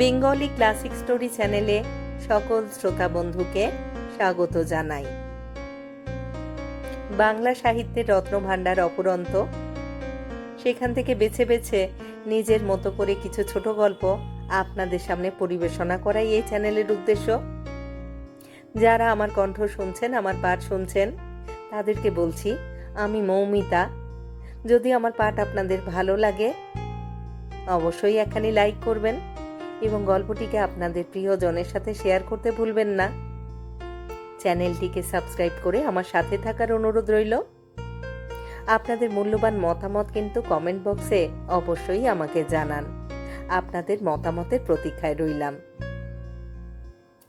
Bengali classic story চ্যানেলে সকল শ্রোতা বন্ধুকে স্বাগত জানাই। বাংলা সাহিত্যের রত্নভাণ্ডার অপুরন্ত, সেখান থেকে বেছে বেছে নিজের মতো করে কিছু ছোট গল্প আপনাদের সামনে পরিবেশনা করাই এই চ্যানেলের উদ্দেশ্য। যারা আমার কণ্ঠ শুনছেন, আমার পাঠ শুনছেন, তাদেরকে বলছি, আমি মৌমিতা। যদি আমার পাঠ আপনাদের ভালো লাগে, অবশ্যই একখানি লাইক করবেন। এবং গল্পটিকে আপনাদের প্রিয়জনের সাথে শেয়ার করতে ভুলবেন না। চ্যানেলটিকে সাবস্ক্রাইব করে আমার সাথে থাকার অনুরোধ রইল। আপনাদের মূল্যবান মতামত কিন্তু কমেন্ট বক্সে অবশ্যই আমাকে জানান। আপনাদের মতামতের প্রতীক্ষায় রইলাম।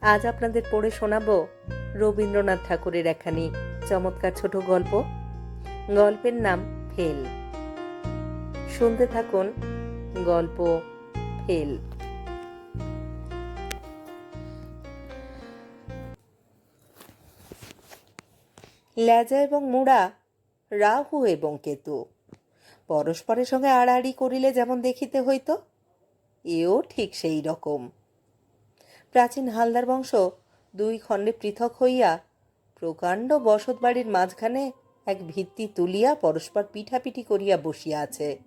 আজ আপনাদের পড়ে শোনাবো রবীন্দ্রনাথ ঠাকুরের একখানি চমৎকার ছোট গল্প। গল্পের নাম ফেল। শুনতে থাকুন গল্প ফেল। লেজা এবং মুড়া, রাহু এবং কেতু। পরস্পরের সঙ্গে আড়াআড়ি করিলে যেমন দেখিতে হইত, এও ঠিক সেই রকম। প্রাচীন হালদার বংশ দুই খণ্ডে পৃথক হইয়া প্রকাণ্ড বসত বাড়ির মাঝখানে এক ভিত্তি তুলিয়া পরস্পর পিঠাপিঠি করিয়া বসিয়া আছে।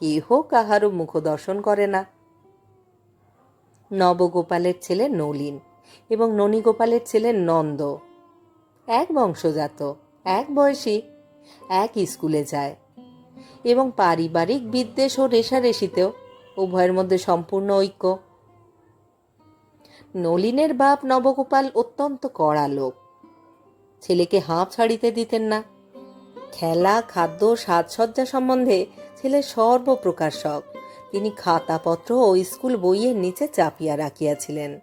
কেহ কাহারও মুখ দর্শন করে না। নবগোপালের ছেলে নলিন এবং ননীগোপালের ছেলে নন্দ। এক বংশজাত, এক বয়সী, এক স্কুলে যায়। এবং পারিবারিক বিদ্বেষ ও রেশারেশিতেও উভয়ের মধ্যে সম্পূর্ণ ঐক্য। নলিনের বাপ নবগোপাল অত্যন্ত কড়া লোক। ছেলেকে হাঁপ ছাড়িতে দিতেন না। খেলা, খাদ্য, সাজসজ্জা সম্বন্ধে ছেলের সর্বপ্রকার শখ। তিনি খাতাপত্র ও স্কুল বইয়ের নিচে চাপিয়া রাখিয়াছিলেন।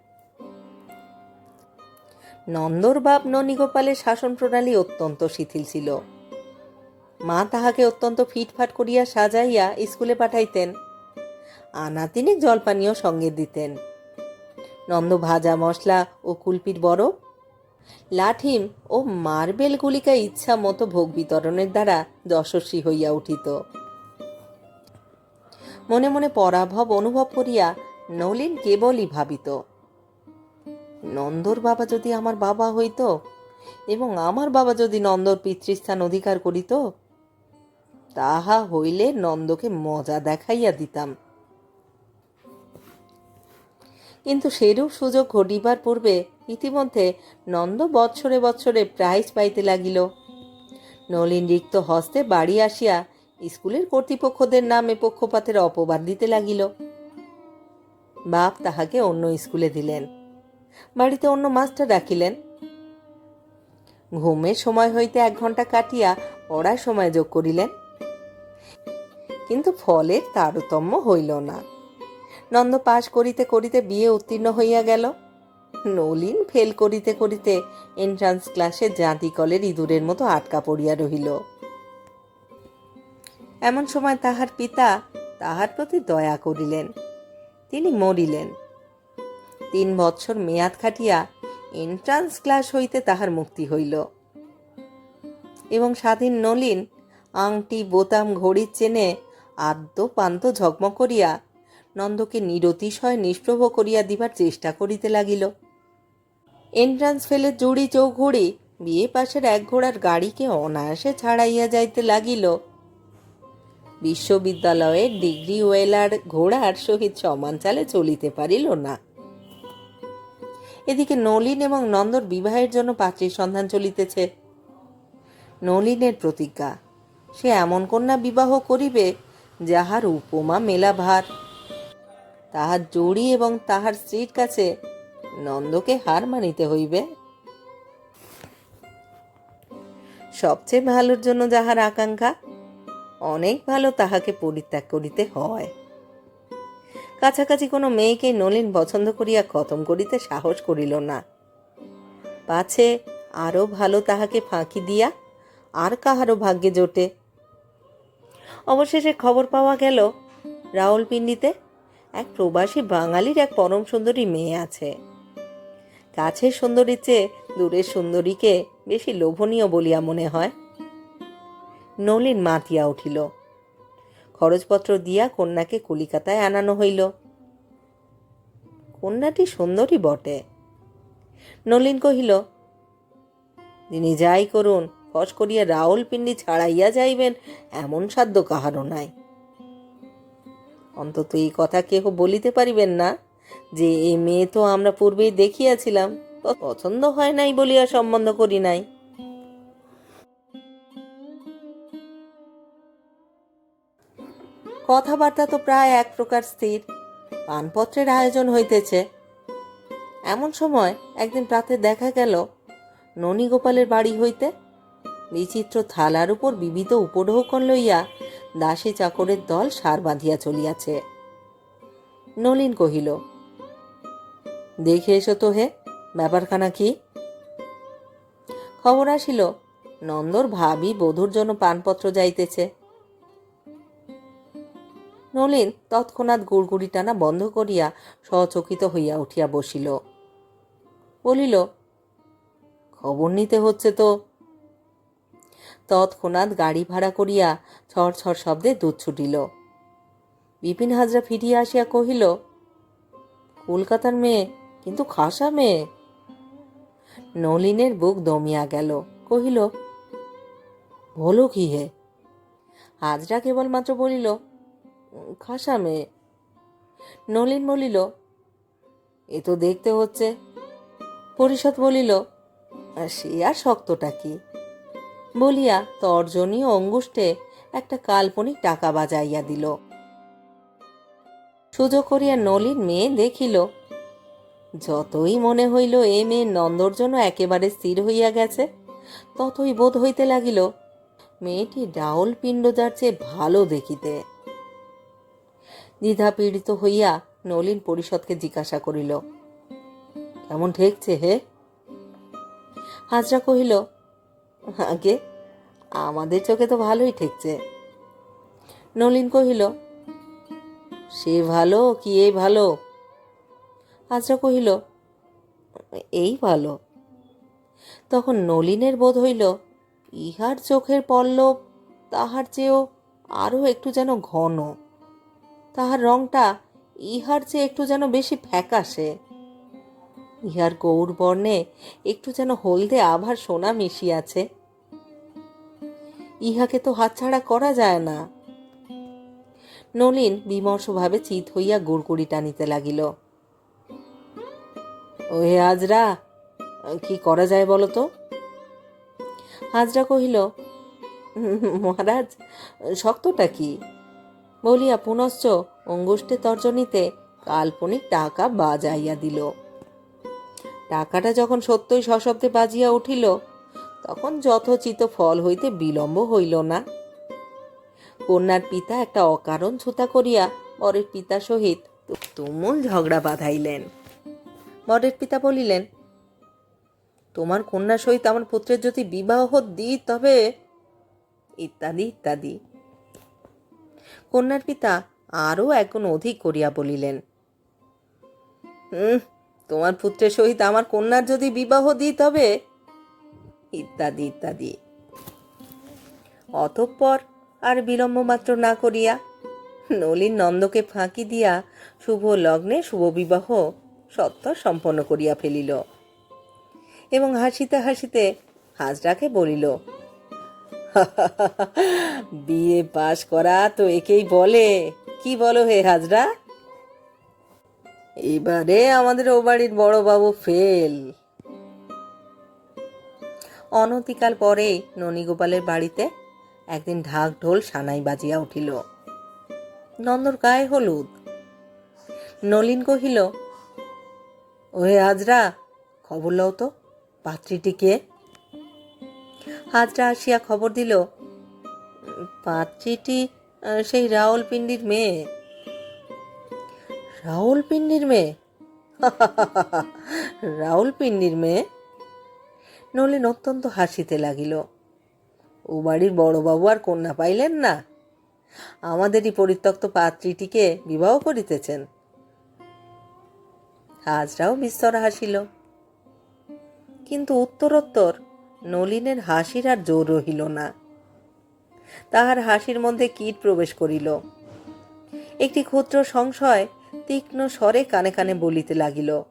নন্দর বাপ ননীগোপালের শাসন প্রণালী অত্যন্ত শিথিল ছিল। মা তাহাকে অত্যন্ত ফিটফাট করিয়া সাজাইয়া স্কুলে পাঠাইতেন। আনা তিনি জলপানীয় সঙ্গে দিতেন। নন্দ ভাজা মশলা ও কুলপির বরফ লাঠিম ও মার্বেল গুলিকা ইচ্ছা মতো ভোগ বিতরণের দ্বারা যশস্বী হইয়া উঠিত। মনে মনে পরাভব অনুভব করিয়া নলিন কেবলই ভাবিত। নন্দর বাবা যদি আমার বাবা হইত এবং আমার বাবা যদি নন্দর পিতৃস্থান অধিকার করিত, তাহা হইলে নন্দকে মজা দেখাইয়া দিতাম। কিন্তু সেরূপ সুযোগ ঘটিবার পূর্বে ইতিমধ্যে নন্দ বৎসরে বৎসরে প্রাইজ পাইতে লাগিল। নলিন রিক্ত হস্তে বাড়ি আসিয়া স্কুলের কর্তৃপক্ষদের নামে পক্ষপাতের অপবাদ দিতে লাগিল। বাপ তাহাকে অন্য স্কুলে দিলেন। বাড়িতে অন্য মাস্টার রাখিলেন ঘুমের সময় হইতে এক ঘণ্টা কাটিয়া পড়ার সময় যোগ করিলেন। কিন্তু ফলের তারতম্য হইল না। নন্দ পাশ করিতে করিতে বিয়ে উত্তীর্ণ হইয়া গেল। নলিন ফেল করিতে করিতে এন্ট্রান্স ক্লাসে জাঁতি কলের ইঁদুরের মতো আটকা পড়িয়া রহিল। এমন সময় তাহার পিতা তাহার প্রতি দয়া করিলেন। তিনি মরিলেন। তিন বৎসর মেয়াদ খাটিয়া এন্ট্রান্স ক্লাস হইতে তাহার মুক্তি হইল। এবং স্বাধীন নলিন আংটি, বোতাম ঘড়ির চেনে আদ্য পান্ত করিয়া নন্দকে নিরতিশয় নিষ্প্রভ করিয়া দিবার চেষ্টা করিতে লাগিল। এন্ট্রান্স ফেলে জুড়ি চৌঘড়ি, বিয়ে পাশের এক ঘোড়ার গাড়িকে অনায়াসে ছাড়াইয়া যাইতে লাগিল। বিশ্ববিদ্যালয়ের ডিগ্রি ওয়েলার ঘোড়ার সহিত সমান চালে চলিতে পারিল না। এদিকে নলিন এবং নন্দর বিবাহের জন্য পাত্রীর সন্ধান চলিতেছে। নলিনের প্রতিজ্ঞা, সে এমন কন্যা বিবাহ করিবে যাহার উপমা মেলা ভার তাহার জড়ি এবং তাহার স্ত্রীর কাছে নন্দকে হার মানিতে হইবে। সবচেয়ে ভালোর জন্য যাহার আকাঙ্ক্ষা, অনেক ভালো তাহাকে পরিত্যাগ করিতে হয়। কাছাকাছি কোনো মেয়েকে নলিন পছন্দ করিয়া খতম করিতে সাহস করিল না। পাছে আরও ভালো তাহাকে ফাঁকি দিয়া আর কাহারও ভাগ্যে জোটে। অবশেষে খবর পাওয়া গেল রাওলপিন্ডিতে এক প্রবাসী বাঙালির এক পরম সুন্দরী মেয়ে আছে। কাছের সুন্দরীর চেয়ে দূরের সুন্দরীকে বেশি লোভনীয় বলিয়া মনে হয়। নলিন মাতিয়া উঠিল। খরচপত্র দিয়া কন্যাকে কলিকাতায় আনানো হইল। কন্যাটি সুন্দরী বটে। নলিন কহিল, তিনি যাই করুন, ফস করিয়া রাউল পিণ্ডি ছাড়াইয়া যাইবেন, এমন সাধ্য কাহারও নাই। অন্তত এই কথা কেহ বলিতে পারিবেন না, যে এ মেয়ে তো আমরা পূর্বেই দেখিয়াছিলাম, পছন্দ হয় নাই বলিয়া সম্বন্ধ করি নাই। কথাবার্তা তো প্রায় এক প্রকার স্থির। পানপত্রের আয়োজন হইতেছে। এমন সময় একদিন প্রাতে দেখা গেল, ননীগোপালের বাড়ি হইতে বিচিত্র থালার উপর বিবিধ উপঢৌকন লইয়া দাসী চাকরের দল সার বাঁধিয়া চলিয়াছে। নলিন কহিল, দেখে এসো তো হে, ব্যাপারখানা কি? খবর আসিল, নন্দর ভাবি বধূর জন্য পানপত্র যাইতেছে। নলিন তৎক্ষণাৎ গুড়গুড়ি টানা বন্ধ করিয়া সচকিত হইয়া উঠিয়া বসিল। বলিল, খবর নিতে হচ্ছে তো? তৎক্ষণাৎ গাড়ি ভাড়া করিয়া ছড় ছড় শব্দে দুধ ছুটিল। বিপিন হাজরা ফিরিয়া আসিয়া কহিল, কলকাতার মেয়ে, কিন্তু খাসা মেয়ে? নলিনের বুক দমিয়া গেল, কহিল, বলো কি হে? হাজরা কেবলমাত্র বলিল খাসা মেয়ে নলিন বলিল, এ তো দেখতে হচ্ছে। পরিষদ বলিল, সে আর শক্তটা কি? বলিয়া তর্জনীয় অঙ্গুষ্ঠে একটা কাল্পনিক টাকা বাজাইয়া দিল। সুযোগ করিয়া নলিন মেয়ে দেখিল, যতই মনে হইল এ মেয়ে নন্দর জন্য একেবারে স্থির হইয়া গেছে, ততই বোধ হইতে লাগিল, মেয়েটি ডাউল পিণ্ডদার চেয়ে ভালো দেখিতে। দ্বিধা পীড়িত হইয়া নলিন পরিষদকে জিজ্ঞাসা করিল, কেমন ঠেকছে হে? হাজরা কহিল, আগে, আমাদের চোখে তো ভালোই ঠেকছে। নলিন কহিল, সে ভালো, কি এই ভালো? হাজরা কহিল, এই ভালো। তখন নলিনের বোধ হইল, ইহার চোখের পল্লব তাহার চেয়েও আরও একটু যেন ঘন। তাহার রংটা ইহার চেয়ে একটু যেন বেশি ফ্যাকাশে। ইহার গৌর বর্ণে একটু যেন হলদে আভার সোনা মিশিয়াছে। ইহাকে তো হাতছাড়া করা যায় না। নলিন বিমর্ষভাবে চিত হইয়া গুড়গুড়ি টানিতে লাগিল। ওহে হাজরা, কি করা যায় বলো তো? হাজরা কহিল, মহারাজ, শক্তটা কি? বলিয়া পুনশ্চ অঙ্গুষ্টে তর্জনীতে কাল্পনিক টাকা বাজাইয়া দিল। টাকাটা যখন সত্যই সশব্দে বাজিয়া উঠিল, তখন যথোচিত ফল হইতে বিলম্ব হইল না। কন্যার পিতা একটা অকারণ ছুতা করিয়া বরের পিতা সহিত তুমুল ঝগড়া বাঁধাইলেন। বরের পিতা বলিলেন, তোমার কন্যার সহিত আমার পুত্রের যদি বিবাহ দিই তবে ইত্যাদি ইত্যাদি। কন্যার পিতা আরও একগুণ অধিক করিয়া বলিলেন তোমার পুত্রের সহিত আমার কন্যার যদি বিবাহ দিই তবে? ইত্যাদি ইত্যাদি। অতঃপর আর বিলম্ব মাত্র না করিয়া নলিন নন্দকে ফাঁকি দিয়া শুভ লগ্নে শুভ বিবাহ সত্তর সম্পন্ন করিয়া ফেলিল এবং হাসিতে হাসিতে হাজরাকে বলিল বিয়ে পাশ করা তো একেই বলে। কি বলো হে হাজরা? এবারে আমাদের ও বাড়ির বড় বাবু ফেল। অনতিকাল পরেই ননীগোপালের বাড়িতে একদিন ঢাক ঢোল সানাই বাজিয়া উঠিল। নন্দর গায়ে হলুদ। নলিন কহিল, ওহে হাজরা, খবর লও তো, পাত্রীটি কে? হাজরা আসিয়া খবর দিল, পাত্রীটি সেই রাওলপিন্ডির মেয়ে। রাউলপিন্ডির মেয়ে? রাউলপিন্ডির মেয়ে? নলিন অত্যন্ত হাসিতে লাগিল। ও বাড়ির বড়বাবু আর কন্যা পাইলেন না। আমাদেরই পরিত্যক্ত পাত্রীটিকে বিবাহ করিতেছেন। হাজরাও বিস্তর হাসিল। কিন্তু উত্তরোত্তর নলিনের হাসির আর জোর রহিল না। তাহার হাসির মধ্যে কীট প্রবেশ করিল। একটি ক্ষুদ্র সংশয় তীক্ষ্ণ স্বরে কানে কানে বলিতে লাগিল,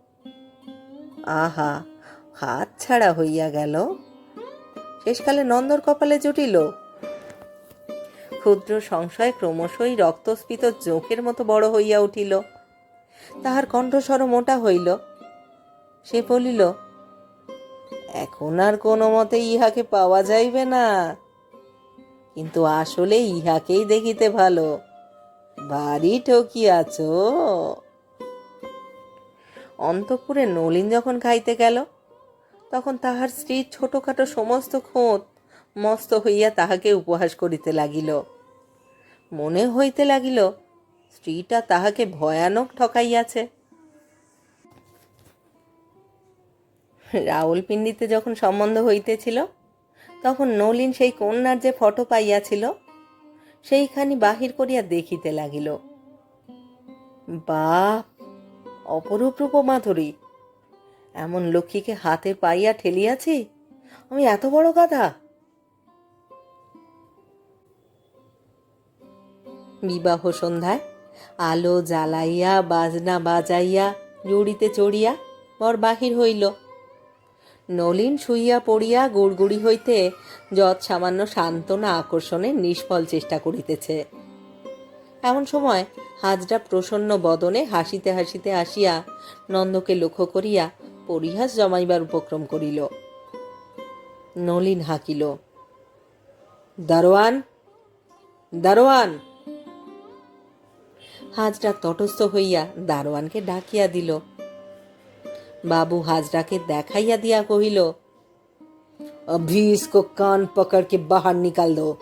আহা, হাত ছাড়া হইয়া গেল? শেষকালে নন্দর কপালে জুটিল? ক্ষুদ্র সংশয় ক্রমশই রক্তস্ফীত জোঁকের মতো বড় হইয়া উঠিল। তাহার কণ্ঠস্বর মোটা হইল। সে বলিল এখন আর কোনো মতে ইহাকে পাওয়া যাইবে না। কিন্তু আসলে ইহাকেই দেখিতে ভালো। ভারী ঠকিয়াছ? অন্তপুরে নলিন যখন খাইতে গেল, তখন তাহার স্ত্রীর ছোটখাটো সমস্ত খোঁত মস্ত হইয়া তাহাকে উপহাস করিতে লাগিল। মনে হইতে লাগিল, স্ত্রীটা তাহাকে ভয়ানক ঠকাইয়াছে। রাউলপিন্ডিতে যখন সম্বন্ধ হইতেছিল, তখন নলিন সেই কন্যার যে ফটো পাইয়াছিল, সেইখানি বাহির করিয়া দেখিতে লাগিল। বাপ, অপরূপ রূপ মাধুরী এমন লক্ষ্মীকে হাতে পাইয়া ঠেলিয়াছি, আমি এত বড় কথা বিবাহ সন্ধ্যায় আলো জ্বালাইয়া, বাজনা বাজাইয়া, জড়িতে চড়িয়া বর বাহির হইল। নলিন শুইয়া পড়িয়া গুড়গুড়ি হইতে যৎ সামান্য সান্ত্বনা আকর্ষণে নিষ্ফল চেষ্টা করিতেছে। এমন সময় হাজরা প্রসন্ন বদনে হাসিতে হাসিতে আসিয়া নন্দকে লক্ষ্য করিয়া পরিহাস জমাইবার উপক্রম করিল। নলিন হাকিল, দারোয়ান দারোয়ান! হাজরা তটস্থ হইয়া দারোয়ানকে ডাকিয়া দিল। बाबू हाजरा के देखाइया दिया कहिल अभी इसको कान पकड़ के बाहर निकाल दो।